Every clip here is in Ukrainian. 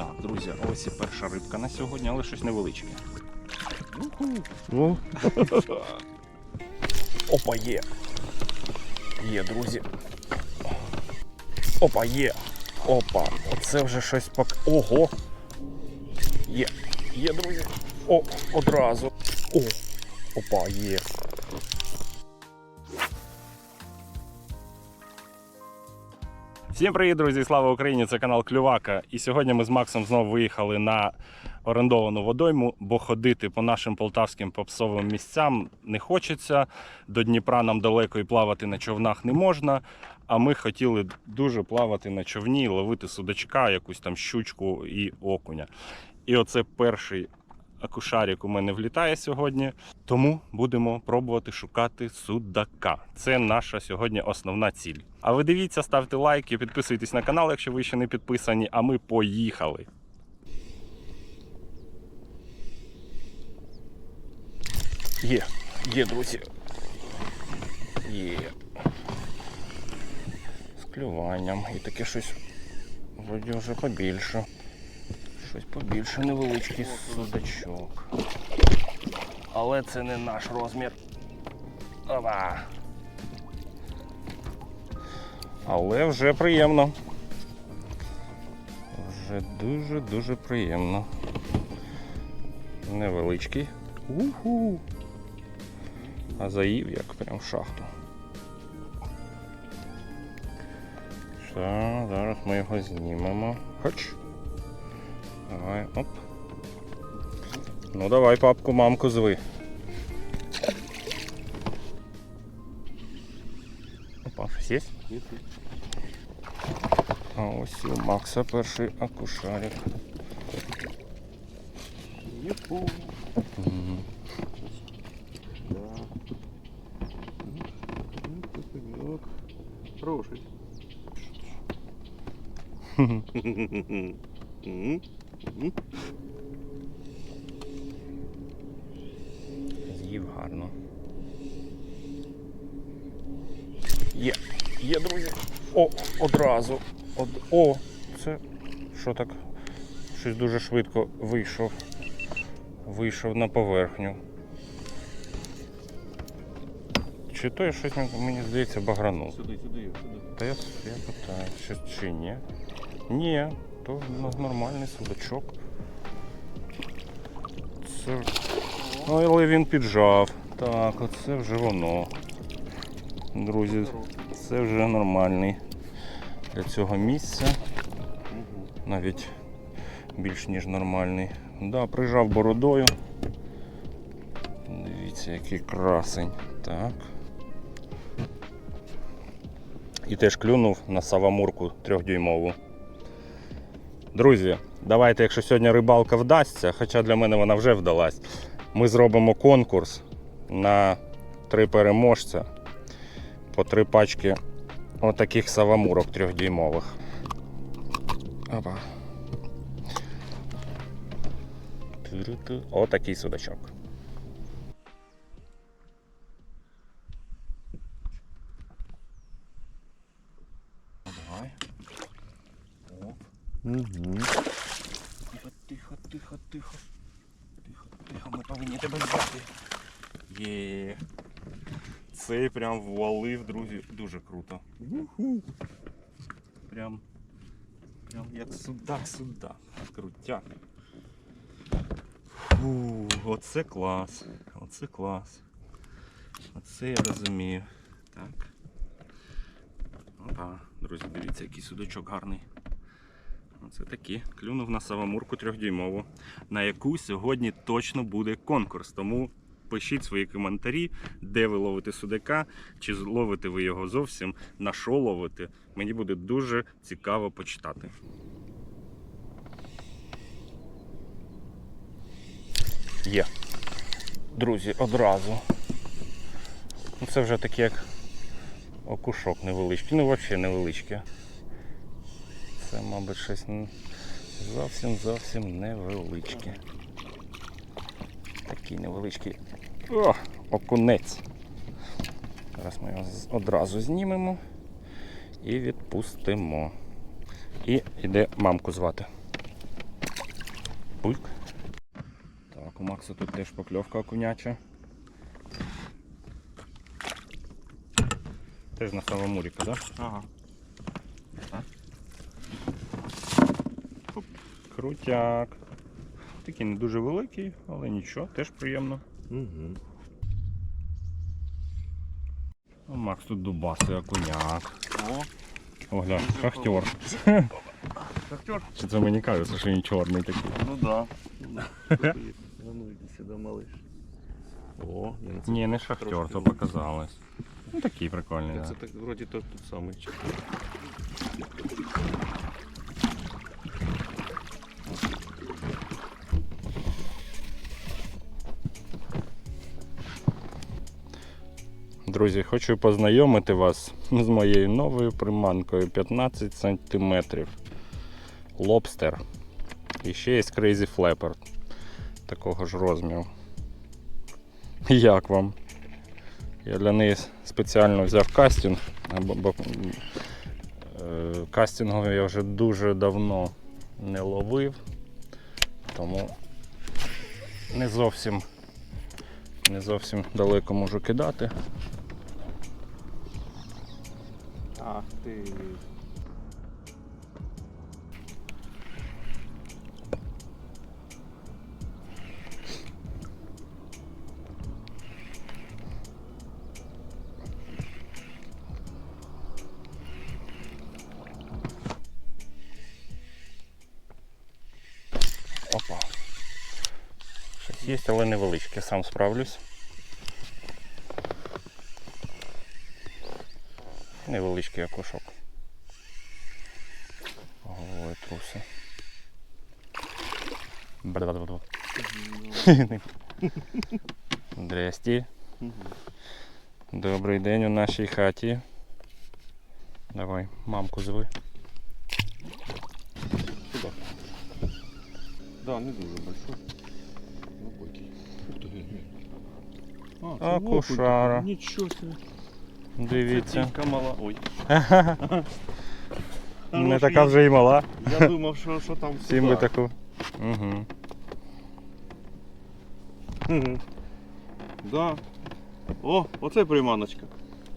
Так, друзі, ось і перша рибка на сьогодні, але щось невеличке. Ну, Опа, є. Є, друзі. Опа, є. Опа. Оце вже щось пок. Ого. Є. Є, друзі. О, одразу. О. Опа, є. Всім привіт, друзі! Слава Україні! Це канал Клювака. І сьогодні ми з Максом знову виїхали на орендовану водойму, бо ходити по нашим полтавським попсовим місцям не хочеться. До Дніпра нам далеко і плавати на човнах не можна. А ми хотіли дуже плавати на човні, ловити судачка, якусь там щучку і окуня. І оце перший акушарік у мене влітає сьогодні. Тому будемо пробувати шукати судака. Це наша сьогодні основна ціль. А ви дивіться, ставте лайки, підписуйтесь на канал, якщо ви ще не підписані. А ми поїхали. Є, є, друзі. Є. З клюванням. І таке щось вроді вже побільше. Щось побільше невеличкий судачок. Але це не наш розмір. Опа. Але вже приємно. Вже дуже-дуже приємно. Невеличкий. Уху. А заїв як прям в шахту. Що, зараз ми його знімемо. Хоч. Давай, оп. Ну давай папку, мамку зви. Опа, щось є? А ось у Макса перший акушарик. Да. Ну. Хороший. З'їв гарно. Є, є, друзі. О, одразу. Од... О, це що так? Щось дуже швидко вийшов. Вийшов на поверхню. Чи то я щось мені здається багранув? Сюди, сюди, сюди. Та я, я питаю, що чи ні? Ні, то нормальний судачок. Це... Ну, але він піджав. Так, оце вже воно. Друзі, це вже нормальний для цього місця. Навіть більш ніж нормальний. Да, прижав бородою. Дивіться, який красень. Так. І теж клюнув на савамурку трьохдюймову. Друзі, давайте, якщо сьогодні рибалка вдасться, хоча для мене вона вже вдалась, ми зробимо конкурс на три переможця по три пачки отаких савамурок трьохдіймових. Опа. Отакий судачок. Угу. Тихо, тихо, тихо, тихо. Тихо, тихо, ми повинні тебе взяти. Є. Цей прям ввалив, друзі, дуже круто. Уху. Прям. Прям як судак, судак. Крутяк. Фу, оце клас. Оце клас. Оце я розумію. Так. Опа, друзі, дивіться, який судочок гарний. Оце такі. Клюнув на савамурку трьохдюймову, на яку сьогодні точно буде конкурс. Тому пишіть свої коментарі, де ви ловите судака, чи ловите ви його зовсім, на що ловите. Мені буде дуже цікаво почитати. Є. Друзі, одразу. Ну, Це вже таке як окушок невеличкий. Ну, взагалі невеличке. Це, мабуть, щось зовсім зовсім невеличке. Такий невеличкий О, окунець. Зараз ми його одразу знімемо і відпустимо. І йде мамку звати. Пульк. Так, у Макса тут теж покльовка окуняча. Теж на самому муріка, так? Да? Ага. Крутяк. Такий не дуже великий, але нічого, теж приємно. Угу. Ну, Макс тут дубасий окуняк. О, О, глянь, шахтер. шахтер. Чи це мені кажеться, що він чорний такий? Ну да. Ну иди сюда, малыш. О, я це. Ні, не шахтер, Трошки то показалось. Ну такий прикольний. Це Да. так вроді тот тут самий. Друзі, хочу познайомити вас з моєю новою приманкою 15 см. Лобстер. І ще є Crazy Flapper такого ж розміру. Як вам? Я для неї спеціально взяв кастинг. бо, е, Кастинговий я вже дуже давно не ловив, тому не зовсім, не зовсім далеко можу кидати. Ти. Опа. Є, але невеличке, сам справлюсь. Невеличкий окушок. Головою труси. Бра-бра-бра. Здрасті. Добрий день у нашій хаті. Давай, мамку зви. Сюда. Да, не дуже большой. Глубокий. Ух ты. А, це Акушара. Нічого собі. Дивіться. Це мала. Ой. Не така вже і мала. Я думав, що, що там Всім би таку. Угу. Мгм. Да. О, оце приманочка.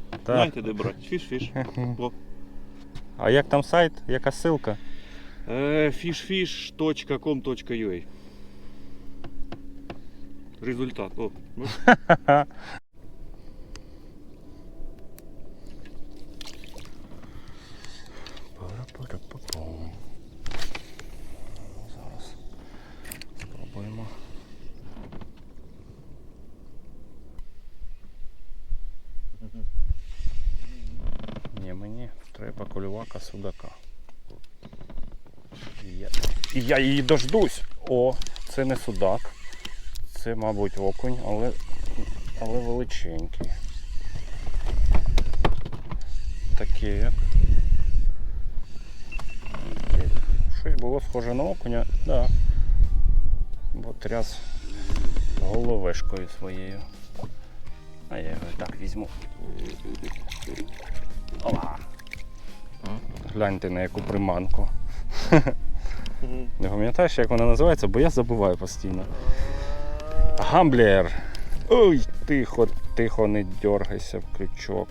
Так. Знаєте, де брати? Фіш-фіш. А як там сайт? Яка ссылка? Е, fishfish.com.ua Результат. О, ну, Пара-пара-па-пум. Зараз спробуємо. Ні, мені треба кольовака судака. І я, і я її дождусь. О, це не судак. Це, мабуть, окунь, але, але величенький. Такий як. Щось було схоже на окуня, да. Бо тряс головешкою своєю. А я його так візьму. Ова. Гляньте на яку приманку. Не пам'ятаєш, як вона називається, бо я забуваю постійно. Гамблер. Ой, тихо, тихо, не дергайся в крючок.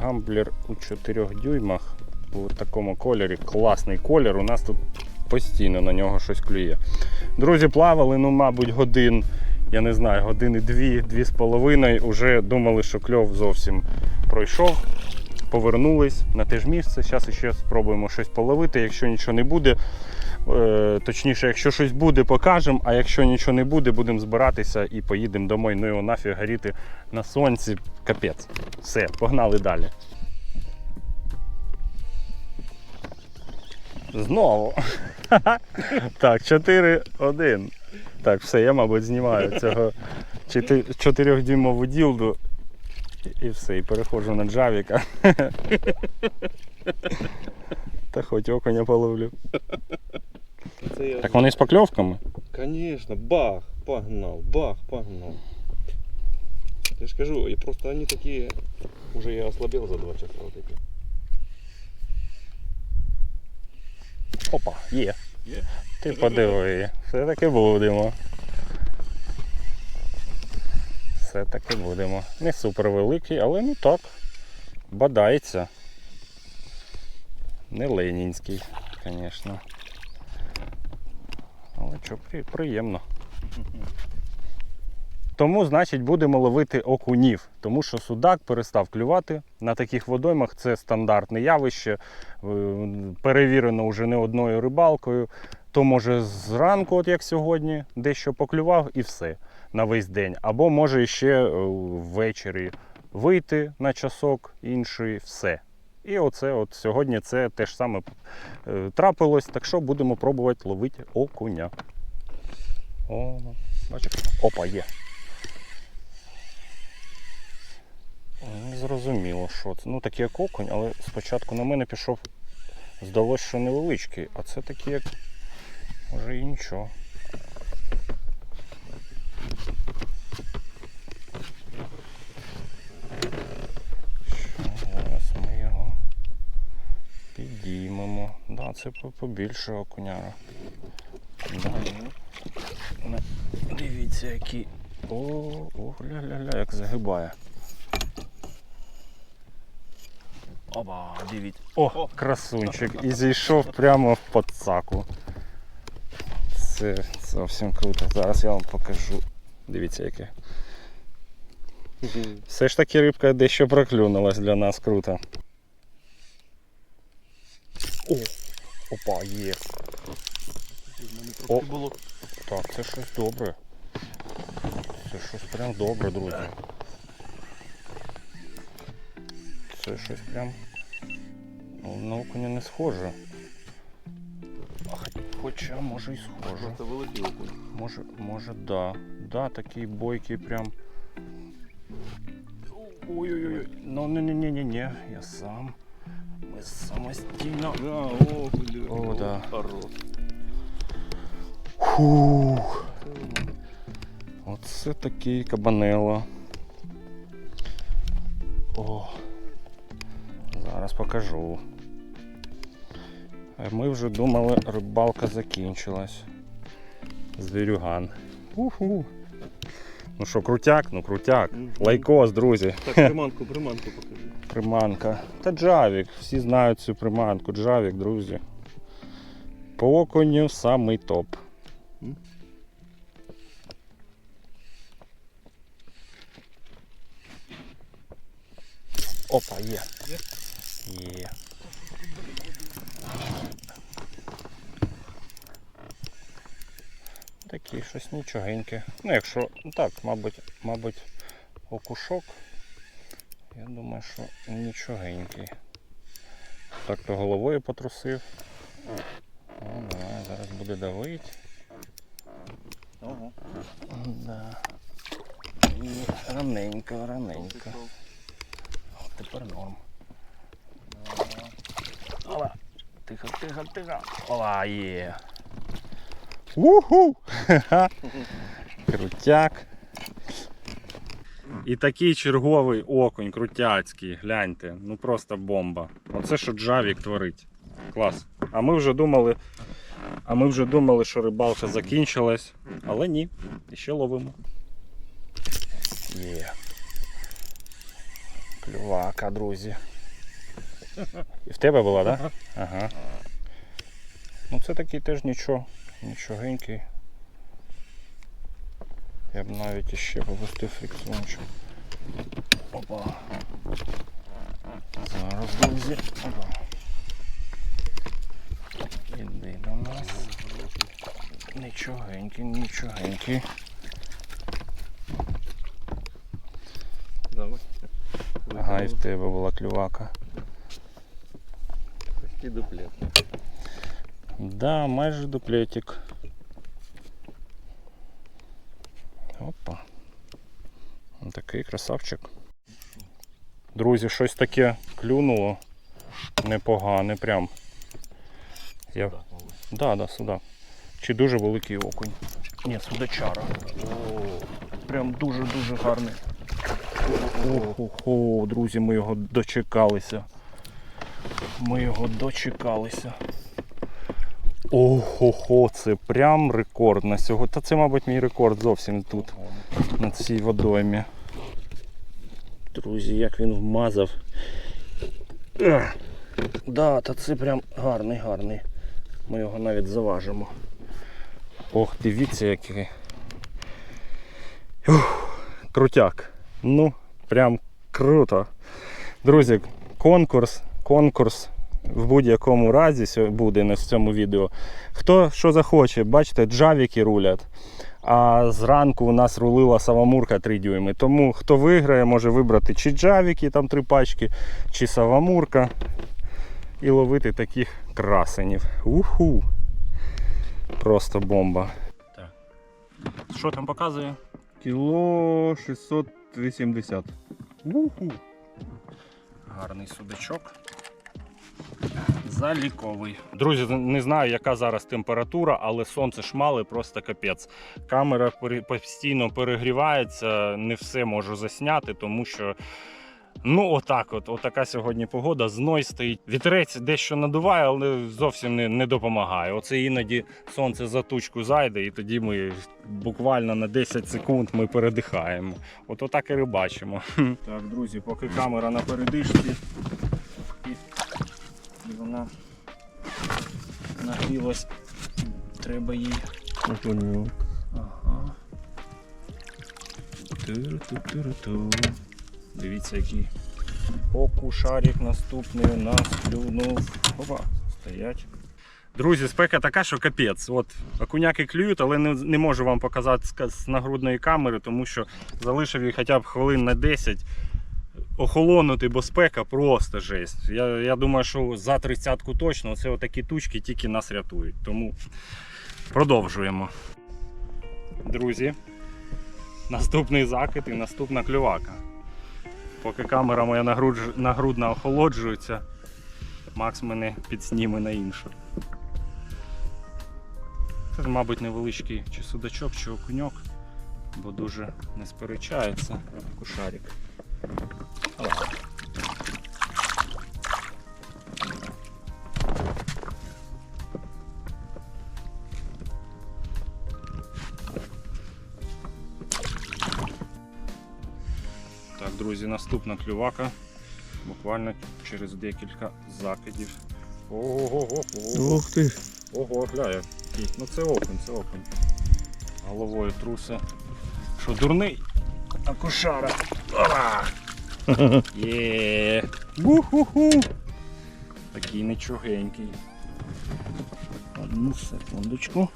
Гамблер у 4 дюймах у такому кольорі. Класний колір. У нас тут постійно на нього щось клює. Друзі, плавали, ну, мабуть, годин, я не знаю, години дві, дві з половиною. Уже думали, що кльов зовсім пройшов. Повернулись на те ж місце. Зараз ще спробуємо щось половити. Якщо нічого не буде, е, точніше, якщо щось буде, покажемо. А якщо нічого не буде, будемо збиратися і поїдемо домой. Ну його нафіг горіти на сонці. Капець. Все, погнали далі. Знову. Так, 4-1. Так, все, я, мабуть, знімаю цього 4-дюймову ділду. І все, і переходжу на джавіка. Та хоч окуня половлю. Це я... Так вони з покльовками? Конечно, бах, погнал, бах, погнал. Я ж кажу, и просто они такие, уже я ослабел за два часа вот эти. Опа, є. Є? Ти подиви, все-таки будемо. Все-таки будемо. Не супер великий, але ну так. Бадається. Не ленінський, звісно. Але що, приємно. Тому, значить, будемо ловити окунів, тому що судак перестав клювати на таких водоймах. Це стандартне явище, перевірено вже не одною рибалкою. То може зранку, от як сьогодні, дещо поклював і все на весь день. Або може ще е, ввечері вийти на часок інший, все. І оце от сьогодні це те ж саме е, трапилось, так що будемо пробувати ловити окуня. О, бачиш? Опа, є. Не зрозуміло, що це. Ну такий як окунь, але спочатку на мене пішов, здалося, що невеличкий, а це такий як. Може і нічого. Зараз ми його підіймемо. Да, це по- побільше окуняра. Да. Ну, Дивіться, який. О, о, ля-ля-ля, як загибає. Оба, дивіться. О, красунчик. І зійшов прямо в подсаку. Це зовсім круто. Зараз я вам покажу. Дивіться, яке. Все ж таки рибка дещо проклюнулась для нас круто. О! Опа, є. О. було. Так, це щось добре. Це щось прям добре, друзі. Це щось прям ну, на окуня не схоже. Хоча може й схоже. Просто великий окунь. Може, може, да. Да, такий бойкий прям. Ой-ой-ой. Ну не не не не не я сам. Ми самостійно. Да, окунь, диви. О, да. Хорош. Фух. Оце такий кабанело. О. Зараз покажу. Ми вже думали, рибалка закінчилась. Звірюган. Уху. Ну що, крутяк? Ну крутяк. Лайкос, друзі. Так, приманку, приманку покажи. Приманка. Та Джавік. Всі знають цю приманку. Джавік, друзі. По окуню самий топ. Опа, є. Є? Є. Такий щось нічогеньке. Ну, якщо. Так, мабуть, мабуть, окушок. Я думаю, що нічогенький. Так то головою потрусив. О, давай, зараз буде давити. Ага. Да. І раненько, раненько. О, тепер норм. Ола. Тихо, тихо, тихо. Ола, є. Уху! Крутяк. І такий черговий окунь крутяцький, гляньте, ну просто бомба. Оце що Джавік творить. Клас. А ми вже думали, а ми вже думали, що рибалка закінчилась, але ні, ще ловимо. Є. Клювака, друзі. І в тебе була, так? Да? Ага. Ну це такий теж нічого. Нічогенький. Я б навіть іще попустив фрикціончик. Опа. Зараз, друзі. Опа. Іди до нас. Нічогенький, нічогенький. Ага, і в тебе була клювака. Почти дуплет. Да, майже дуплетик. Опа. Такий красавчик. Друзі, щось таке клюнуло. Непогане прям. Я... Да, да, сюди. Чи дуже великий окунь. Ні, судачара. О, прям дуже-дуже гарний. Охо, друзі, ми його дочекалися. Ми його дочекалися. Ого, це прям рекорд на сьогодні. Та це, мабуть, мій рекорд зовсім тут, на цій водоймі. Друзі, як він вмазав. Да, та це прям гарний, гарний. Ми його навіть заважимо. Ох, дивіться, який. Ух, крутяк. Ну, прям круто. Друзі, конкурс, конкурс в будь-якому разі буде на цьому відео. Хто що захоче, бачите, джавіки рулять. А зранку у нас рулила савамурка 3 дюйми. Тому хто виграє, може вибрати чи джавіки, там три пачки, чи савамурка. І ловити таких красенів. Уху! Просто бомба. Так. Що там показує? Кіло 680. Уху. Гарний судачок. Заліковий. Друзі, не знаю, яка зараз температура, але сонце шмали просто капець. Камера постійно перегрівається, не все можу засняти, тому що. Ну, отак, от, отака сьогодні погода. Зной стоїть. Вітерець дещо надуває, але зовсім не, не допомагає. Оце іноді сонце за тучку зайде, і тоді ми буквально на 10 секунд ми передихаємо. От отак і рибачимо. Так, друзі, поки камера на передишці вона нагрілась, треба їй. Ага. Ту-ру-ту-ту-ру-ту. Дивіться, який окушарик наступний у нас клюнув. Опа, стоять. Друзі, спека така, що капець. От окуняки клюють, але не, не можу вам показати з, з нагрудної камери, тому що залишив їх хоча б хвилин на 10. Охолонути, бо спека просто жесть. Я, я думаю, що за тридцятку точно це отакі тучки тільки нас рятують. Тому продовжуємо. Друзі, наступний закид і наступна клювака. Поки камера моя нагрудж... нагрудна охолоджується, Макс мене підсніме на іншу. Це, мабуть, невеличкий чи судачок, чи окуньок, бо дуже не сперечається кушарик. Так, друзі, наступна клювака. Буквально через декілька закидів. Ого-го-го. Ух ти. Ого, гля, який. Ну це окунь, це окунь. Головою трусе. Що, дурний? А кошара. Є. Уху-ху. Такий нечугенький. Одну секундочку.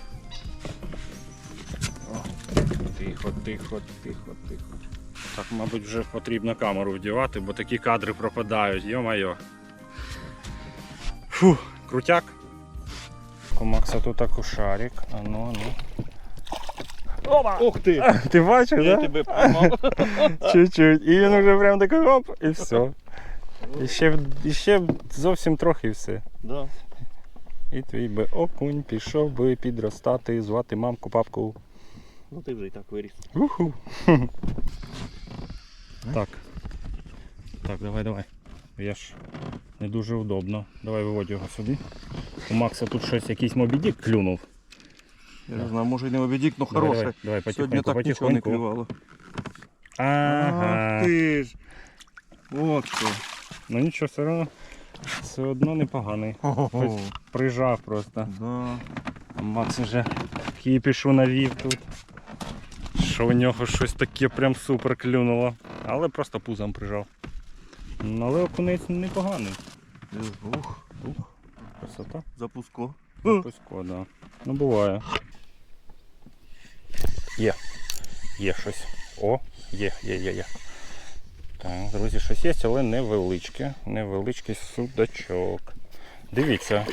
О, Тихо, тихо, тихо, тихо. Так, мабуть, вже потрібно камеру вдівати, бо такі кадри пропадають, йо-майо. Фу, крутяк. У Макса тут акушарик. А ну, а ну. Опа! Ух ти! Ти бачиш, Я да? тебе поймав. Чуть-чуть. І він вже прям такий оп, і все. І ще, і ще зовсім трохи і все. Да. І твій би окунь пішов би підростати, звати мамку, папку. Ну ти вже і так виріс. Уху. Так. Так, давай, давай. Я ж не дуже удобно. Давай виводь його сюди. У Макса тут щось якийсь мобідік клюнув. Я не знаю, може і не обідік, але Давай, хороше. давай, давай, потихоньку, так нічого не клювало. Ага. Ах ти ж. От що. Ну нічого, все одно, все одно непоганий. Ого. Прижав просто. Да. А Макс вже кіпішу навів тут. Що у нього щось таке прям супер клюнуло. Але просто пузом прижав. Ну, але окунець непоганий. Ух, Ух, красота. запуско. Пусько, да. Ну буває. Є. Є щось. О, є, є, є, є. Так, друзі, щось є, але невеличке. Невеличкий судачок. Дивіться,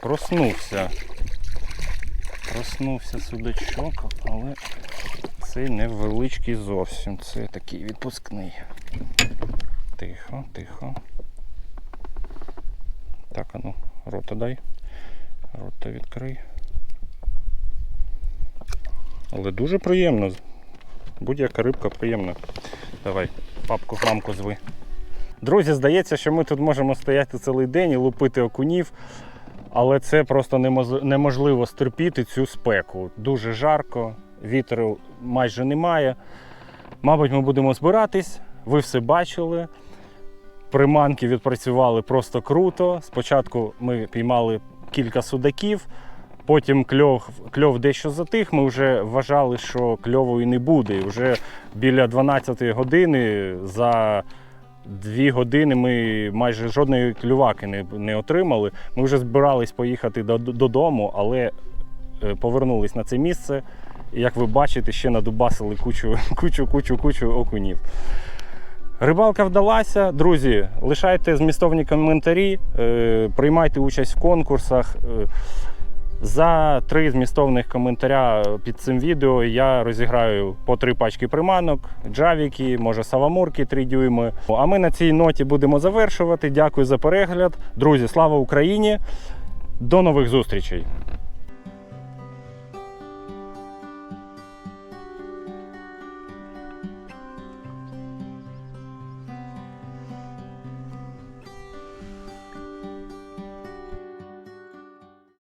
проснувся. Проснувся судачок, але цей невеличкий зовсім. Це такий відпускний. Тихо, тихо. Так, а ну, рота дай. Рота відкрий. Але дуже приємно. Будь-яка рибка приємна. Давай, папку, мамку зви. Друзі, здається, що ми тут можемо стояти цілий день і лупити окунів. але це просто неможливо стерпіти цю спеку. Дуже жарко, вітру майже немає. Мабуть, ми будемо збиратись. Ви все бачили. Приманки відпрацювали просто круто. Спочатку ми піймали кілька судаків, потім кльов, кльов дещо затих. Ми вже вважали, що кльову і не буде. І вже біля 12 години за дві години ми майже жодної клюваки не, не отримали. Ми вже збирались поїхати до- додому, але е, повернулись на це місце. І як ви бачите, ще надубасили кучу, кучу, кучу, кучу окунів. Рибалка вдалася. Друзі, лишайте змістовні коментарі, е, приймайте участь в конкурсах. За три змістовних коментаря під цим відео я розіграю по три пачки приманок, джавіки, може савамурки 3 дюйми. А ми на цій ноті будемо завершувати. Дякую за перегляд. Друзі, слава Україні! До нових зустрічей!